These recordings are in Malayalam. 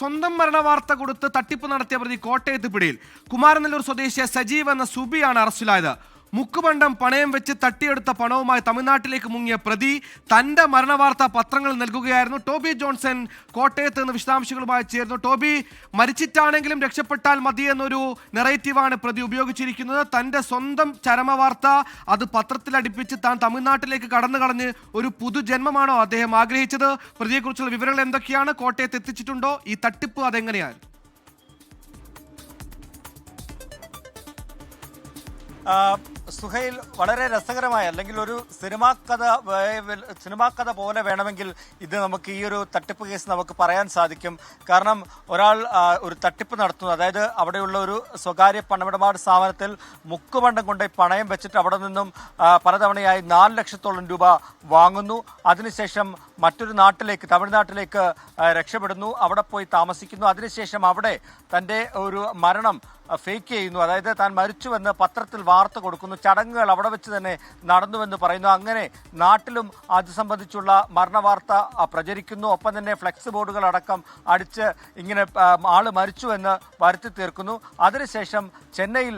സ്വന്തം മരണ വാർത്ത കൊടുത്ത് തട്ടിപ്പ് നടത്തിയ പ്രതി കോട്ടയത്ത് പിടിയിൽ. കുമാരനല്ലൂർ സ്വദേശിയ സജീവ് എന്ന സുബിയാണ് അറസ്റ്റിലായത്. മുക്കുബണ്ടം പണയം വെച്ച് തട്ടിയെടുത്ത പണവുമായി തമിഴ്നാട്ടിലേക്ക് മുങ്ങിയ പ്രതി തന്റെ മരണവാർത്ത പത്രങ്ങൾ നൽകുകയായിരുന്നു. ടോബി ജോൺസൺ കോട്ടയത്ത് നിന്ന് വിശദാംശങ്ങളുമായി ചേർന്നു ടോബി മരിച്ചിട്ടാണെങ്കിലും രക്ഷപ്പെട്ടാൽ മതി എന്നൊരു നെറേറ്റീവാണ് പ്രതി ഉപയോഗിച്ചിരിക്കുന്നത്. തന്റെ സ്വന്തം ചരമവാർത്ത അത് പത്രത്തിൽ അടുപ്പിച്ച് താൻ തമിഴ്നാട്ടിലേക്ക് കടന്നു കളഞ്ഞ് ഒരു പുതുജന്മമാണോ അദ്ദേഹം ആഗ്രഹിച്ചത്? പ്രതിയെക്കുറിച്ചുള്ള വിവരങ്ങൾ എന്തൊക്കെയാണ്? കോട്ടയത്ത് എത്തിച്ചിട്ടുണ്ടോ? ഈ തട്ടിപ്പ് അതെങ്ങനെയാണ്? ആ, സുഹൈൽ വളരെ രസകരമായ അല്ലെങ്കിൽ ഒരു സിനിമാ കഥ സിനിമാ കഥ പോലെ വേണമെങ്കിൽ ഇത് നമുക്ക് ഈ ഒരു തട്ടിപ്പ് കേസ് നമുക്ക് പറയാൻ സാധിക്കും. കാരണം ഒരാൾ ഒരു തട്ടിപ്പ് നടത്തുന്നു. അതായത് അവിടെയുള്ള ഒരു സ്വകാര്യ പണമിടപാട് സ്ഥാപനത്തിൽ മുക്കുപണ്ടം കൊണ്ട് പണയം വെച്ചിട്ട് അവിടെ നിന്നും പലതവണയായി നാല് ലക്ഷത്തോളം രൂപ വാങ്ങുന്നു. അതിനുശേഷം മറ്റൊരു നാട്ടിലേക്ക് തമിഴ്നാട്ടിലേക്ക് രക്ഷപ്പെടുന്നു. അവിടെ പോയി താമസിക്കുന്നു. അതിനുശേഷം അവിടെ തന്റെ ഒരു മരണം ഫേക്ക് ചെയ്യുന്നു. അതായത് താൻ മരിച്ചുവെന്ന് പത്രത്തിൽ വാർത്ത കൊടുക്കുന്നു. ചടങ്ങുകൾ അവിടെ വെച്ച് തന്നെ നടന്നുവെന്ന് പറയുന്നു. അങ്ങനെ നാട്ടിലും അത് സംബന്ധിച്ചുള്ള മരണവാർത്ത പ്രചരിക്കുന്നു. ഒപ്പം തന്നെ ഫ്ലെക്സ് ബോർഡുകൾ അടക്കം അടിച്ച് ഇങ്ങനെ ആൾ മരിച്ചു എന്ന് വരുത്തി തീർക്കുന്നു. അതിനുശേഷം ചെന്നൈയിൽ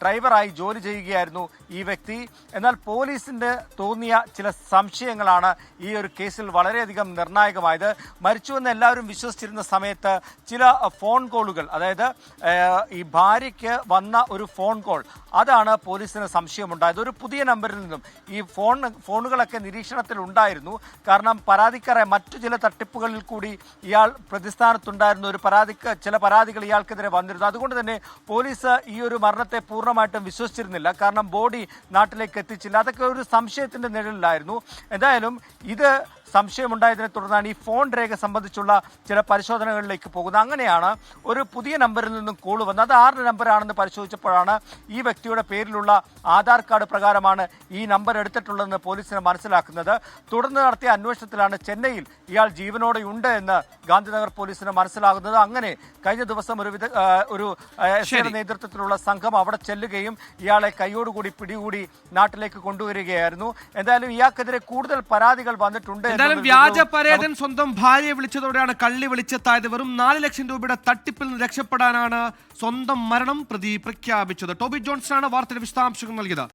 ഡ്രൈവറായി ജോലി ചെയ്യുകയായിരുന്നു ഈ വ്യക്തി. എന്നാൽ പോലീസിന്റെ തോന്നിയ ചില സംശയങ്ങളാണ് ഈ ഒരു കേസിൽ വളരെയധികം നിർണായകമായത്. മരിച്ചുവെന്ന് എല്ലാവരും വിശ്വസിച്ചിരുന്ന സമയത്ത് ചില ഫോൺ കോളുകൾ അതായത് ഈ ഭാര്യയ്ക്ക് വന്ന ഒരു ഫോൺ കോൾ അതാണ് പോലീസിന് സംശയമുണ്ടായത്. ഒരു പുതിയ നമ്പറിൽ നിന്നും ഈ ഫോൺ ഫോണുകളൊക്കെ നിരീക്ഷണത്തിൽ ഉണ്ടായിരുന്നു. കാരണം പരാതിക്കാരെ മറ്റു ചില തട്ടിപ്പുകളിൽ കൂടി ഇയാൾ പ്രതിസ്ഥാനത്തുണ്ടായിരുന്നു. ഒരു പരാതിക്ക് ചില പരാതികൾ ഇയാൾക്കെതിരെ വന്നിരുന്നു. അതുകൊണ്ട് തന്നെ പോലീസ് ഈ ഒരു മരണത്തെ പൂർണമായിട്ടും വിശ്വസിച്ചിരുന്നില്ല. കാരണം ബോഡി നാട്ടിലേക്ക് എത്തിച്ചില്ല. അതൊക്കെ ഒരു സംശയത്തിന്റെ നിഴലിലായിരുന്നു. എന്തായാലും ഇത് സംശയമുണ്ടായതിനെ തുടർന്നാണ് ഈ ഫോൺ രേഖ സംബന്ധിച്ചുള്ള ചില പരിശോധനകളിലേക്ക് പോകുന്നത്. അങ്ങനെയാണ് ഒരു പുതിയ നമ്പറിൽ നിന്നും കോൾ വന്നത്. അത് ആരുടെ നമ്പറാണെന്ന് പരിശോധിച്ചപ്പോഴാണ് ഈ വ്യക്തിയുടെ പേരിലുള്ള ആധാർ കാർഡ് പ്രകാരമാണ് ഈ നമ്പർ എടുത്തിട്ടുള്ളതെന്ന് പോലീസിന് മനസ്സിലാക്കുന്നത്. തുടർന്ന് നടത്തിയ അന്വേഷണത്തിലാണ് ചെന്നൈയിൽ ഇയാൾ ജീവനോടെ ഉണ്ട് എന്ന് ഗാന്ധിനഗർ പോലീസിന് മനസ്സിലാകുന്നത്. അങ്ങനെ കഴിഞ്ഞ ദിവസം ഒരു വിധ ഒരു എസ് നേതൃത്വത്തിലുള്ള സംഘം അവിടെ ചെല്ലുകയും ഇയാളെ കൈയോടുകൂടി പിടികൂടി നാട്ടിലേക്ക് കൊണ്ടുവരികയായിരുന്നു. എന്തായാലും ഇയാൾക്കെതിരെ കൂടുതൽ പരാതികൾ വന്നിട്ടുണ്ട് എന്തായാലും എന്നുള്ളൊരു വ്യാജ പരേതൻ സ്വന്തം ഭാര്യയെ വിളിച്ചതോടെയാണ് കള്ളി വിളിച്ചെത്തായത്. വെറും നാല് ലക്ഷം രൂപയുടെ തട്ടിപ്പിൽ നിന്ന് രക്ഷപ്പെടാനാണ് സ്വന്തം മരണം പ്രതി പ്രഖ്യാപിച്ചത്. ടോബി ജോൺസൺ ആണ് വാർത്തയുടെ വിശദാംശങ്ങൾ നൽകിയത്